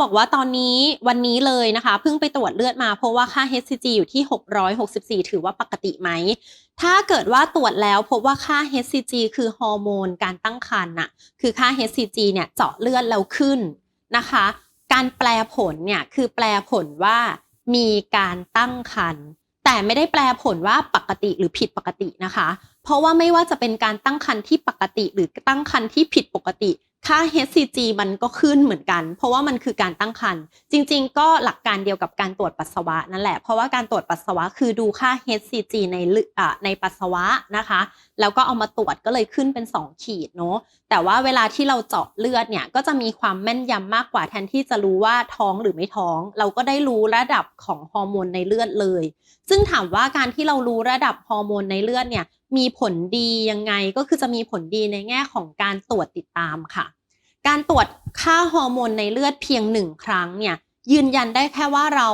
บอกว่าตอนนี้วันนี้เลยนะคะเพิ่งไปตรวจเลือดมาเพราะว่าค่า HCG อยู่ที่ 664 ถือว่าปกติไหม ถ้าเกิดว่าตรวจแล้วพบว่าค่า HCG คือฮอร์โมนการตั้งครรภ์น่ะคือค่า HCG เนี่ยเจาะเลือดแล้วขึ้นนะคะ การแปลผลเนี่ยคือแปลผลว่ามีการตั้งครรภ์แต่ไม่ได้แปลผลว่าปกติหรือผิดปกตินะคะ เพราะว่าไม่ว่าจะเป็นการตั้งครรภ์ที่ปกติหรือตั้งครรภ์ที่ผิดปกติ ค่า HCG มันก็ขึ้นเหมือนกัน เพราะว่ามันคือการตั้งครรภ์จริง ๆ ก็หลักการเดียวกับการตรวจปัสสาวะนั่นแหละ เพราะว่าการตรวจปัสสาวะคือดูค่า HCG ในเลือดในปัสสาวะนะคะ แล้วก็เอามาตรวจก็เลยขึ้นเป็น 2 ขีดเนาะแต่ว่าเวลาที่เราเจาะเลือดเนี่ยก็จะมีความแม่นยำมากกว่าแทนที่จะรู้ว่าท้องหรือไม่ท้อง เราก็ได้รู้ระดับของฮอร์โมนในเลือดเลย ซึ่งถามว่าการที่เรารู้ระดับฮอร์โมนในเลือดเนี่ยมีผลดียังไงก็คือจะมีผลดีในแง่ของการตรวจติดตามค่ะ การตรวจค่าฮอร์โมนในเลือดเพียงหนึ่งครั้งเนี่ยยืนยันได้แค่ว่าเรา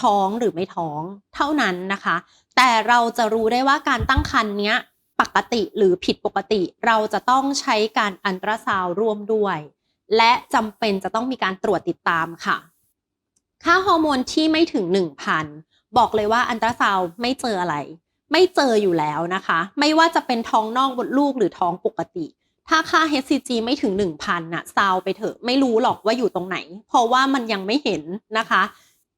ท้องหรือไม่ท้องเท่านั้นนะคะ แต่เราจะรู้ได้ว่าการตั้งครรภ์เนี้ยปกติหรือผิดปกติ เราจะต้องใช้การอันตราซาวร่วมด้วย และจำเป็นจะต้องมีการตรวจติดตามค่ะ ค่าฮอร์โมนที่ไม่ถึง 1,000 บอกเลยว่าอันตราซาวไม่เจออะไร ไม่เจออยู่แล้วนะคะ ไม่ว่าจะเป็นท้องนอกมดลูกหรือท้องปกติ ถ้าค่า HCG ไม่ถึง 1,000น่ะซาวไปเถอะไม่รู้หรอกว่าอยู่ตรงไหน เพราะว่ามันยังไม่เห็นนะคะ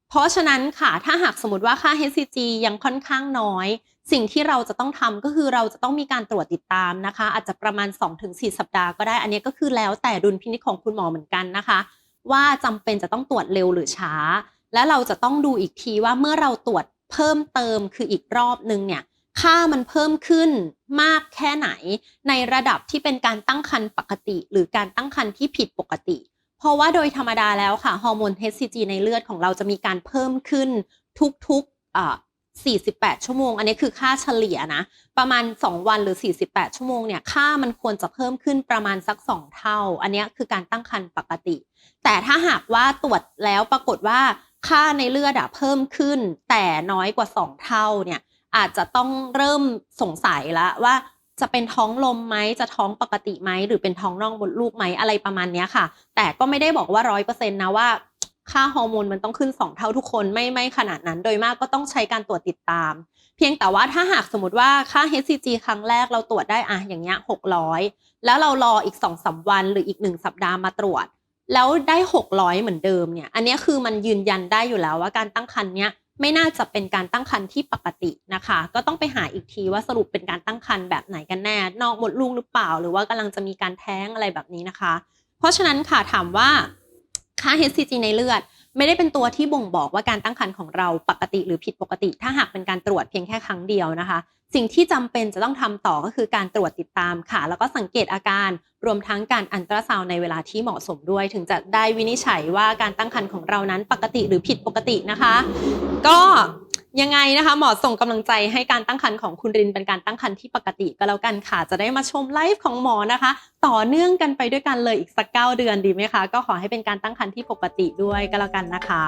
เพราะฉะนั้นค่ะถ้าหากสมมติว่าค่า HCG ยังค่อนข้างน้อย สิ่งที่เราจะต้องทำก็คือเราจะต้องมีการตรวจติดตามนะคะ อาจจะประมาณ 2-4 สัปดาห์ก็ได้ อันนี้ก็คือแล้วแต่ดุลพินิจของคุณหมอเหมือนกันนะคะ ว่าจำเป็นจะต้องตรวจเร็วหรือช้า และเราจะต้องดูอีกทีว่าเมื่อเราตรวจเพิ่มเติมคืออีกรอบนึงเนี่ย ค่ามันเพิ่มขึ้นมากแค่ไหน ในระดับที่เป็นการตั้งครรภ์ปกติ หรือการตั้งครรภ์ที่ผิดปกติ เพราะว่าโดยธรรมดาแล้วค่ะฮอร์โมน HCG ในเลือดของเราจะมีการเพิ่มขึ้นทุกๆ48 ชั่วโมง อันนี้คือค่าเฉลี่ยนะ ประมาณ 2 วันหรือ 48 ชั่วโมงเนี่ยค่ามันควรจะเพิ่มขึ้นประมาณสัก 2 เท่า อันนี้คือการตั้งครรภ์ปกติ แต่ถ้าหากว่าตรวจแล้วปรากฏว่าค่าในเลือดอะเพิ่มขึ้น แต่น้อยกว่า 2 เท่าเนี่ย อาจจะต้องเริ่มสงสัยแล้วว่าจะเป็นท้องลมไหมจะท้องปกติไหมหรือเป็นท้องน่องมดลูกไหมอะไรประมาณนี้ค่ะ แต่ก็ไม่ได้บอกว่าร้อยเปอร์เซ็นต์นะว่าค่าฮอร์โมนมันต้องขึ้น 2 เท่าทุกคนไม่ไม่ขนาดนั้น โดยมากก็ต้องใช้การตรวจติดตาม เพียงแต่ว่าถ้าหากสมมติว่าค่า HCG ครั้งแรกเราตรวจได้อะอย่างเงี้ย600แล้วเรารออีก2-3สวันหรืออีก 1 สัปดาห์มาตรวจ แล้วได้ 600 เหมือนเดิมเนี่ย อันนี้คือมันยืนยันได้อยู่แล้วว่าการตั้งครรภ์เนี้ย ไม่น่าจะเป็นการตั้งครรภ์ที่ปกตินะคะ ก็ต้องไปหาอีกทีว่าสรุปเป็นการตั้งครรภ์แบบไหนกันแน่ นอกมดลูกหรือเปล่า หรือว่ากำลังจะมีการแท้งอะไรแบบนี้นะคะ เพราะฉะนั้นค่ะถามว่าค่า HCG ในเลือด ไม่ได้เป็นตัวที่บ่งบอกว่าการตั้งครรภ์ของเราปกติหรือผิดปกติ ถ้าหากเป็นการตรวจเพียงแค่ครั้งเดียวนะคะ สิ่งที่จำเป็นจะต้องทำต่อก็คือการตรวจติดตามค่ะ แล้วก็สังเกตอาการรวมทั้งการอันตราซาวนในเวลาที่เหมาะสมด้วย ถึงจะได้วินิจฉัยว่าการตั้งครรภ์ของเรานั้นปกติหรือผิดปกตินะคะ ก็ ยังไงนะคะหมอส่งกำลังใจให้การตั้งครรภ์ของคุณรินเป็นการตั้งครรภ์ที่ปกติก็แล้วกันค่ะ จะได้มาชมไลฟ์ของหมอนะคะ ต่อเนื่องกันไปด้วยกันเลยอีกสักเก้าเดือนดีไหมคะ ก็ขอให้เป็นการตั้งครรภ์ที่ปกติด้วยก็แล้วกันนะคะ